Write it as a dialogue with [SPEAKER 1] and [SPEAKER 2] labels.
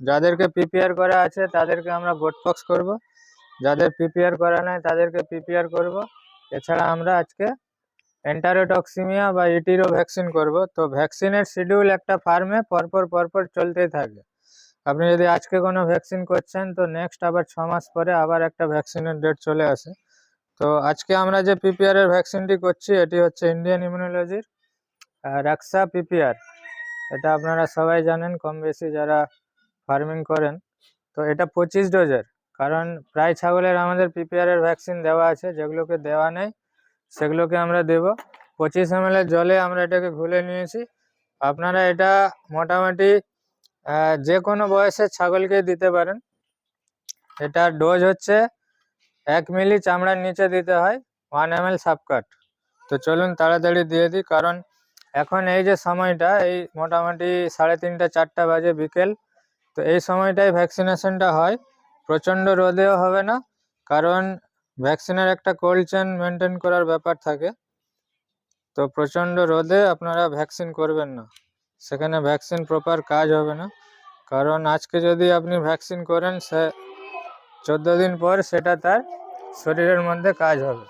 [SPEAKER 1] যাদেরকে পিপিআর করা আছে তাদেরকে আমরা ভোট গোটপক্স করব। যাদের পিপিআর করা নাই তাদেরকে পিপিআর করব। এছাড়া আমরা আজকে এন্টারোটক্সিমিয়া বা ইটিরো ভ্যাকসিন করব। তো ভ্যাকসিনের শিডিউল একটা ফার্মে পরপর পরপর চলতেই থাকে। আপনি যদি আজকে কোনো ভ্যাকসিন করছেন তো নেক্সট আবার ছ মাস পরে আবার একটা ভ্যাকসিনের ডেট চলে আসে। তো আজকে আমরা যে পিপিআর এর ভ্যাকসিনটি করছি এটি হচ্ছে ইন্ডিয়ান ইমিউনোলজির রাক্সা পিপিআর এটা আপনারা সবাই জানেন, কম বেশি যারা ফার্মিং করেন, তো এটা পঁচিশ ডোজের। কারণ প্রায় ছাগলের আমাদের পিপিআর এর ভ্যাকসিন দেওয়া আছে, যেগুলোকে দেওয়া নেই, সেগুলোকে আমরা দেব। পঁচিশ এম জলে আমরা এটাকে ঘুলে নিয়েছি। আপনারা এটা মোটামুটি যে কোনো বয়সের ছাগলকে দিতে পারেন। এটার ডোজ হচ্ছে এক মিলি চামড়ার নিচে দিতে হয়, ওয়ান এম এল সাবকাট। তো চলুন তাড়াতাড়ি দিয়ে দিই, কারণ এখন এই যে সময়টা, এই মোটামুটি সাড়ে তিনটা, চারটা বাজে বিকেল। তো এই সময়টাই ভ্যাকসিনেশনটা হয়। প্রচণ্ড রোদেও হবে না, কারণ ভ্যাকসিনের একটা কোল্ড চেন মেনটেন করার ব্যাপার থাকে। তো প্রচণ্ড রোদে আপনারা ভ্যাকসিন করবেন না। সেখানে ভ্যাকসিন প্রপার কাজ হবে না। কারণ আজকে যদি আপনি ভ্যাকসিন করেন, সে চোদ্দ দিন পর সেটা তার শরীরের মধ্যে কাজ হবে।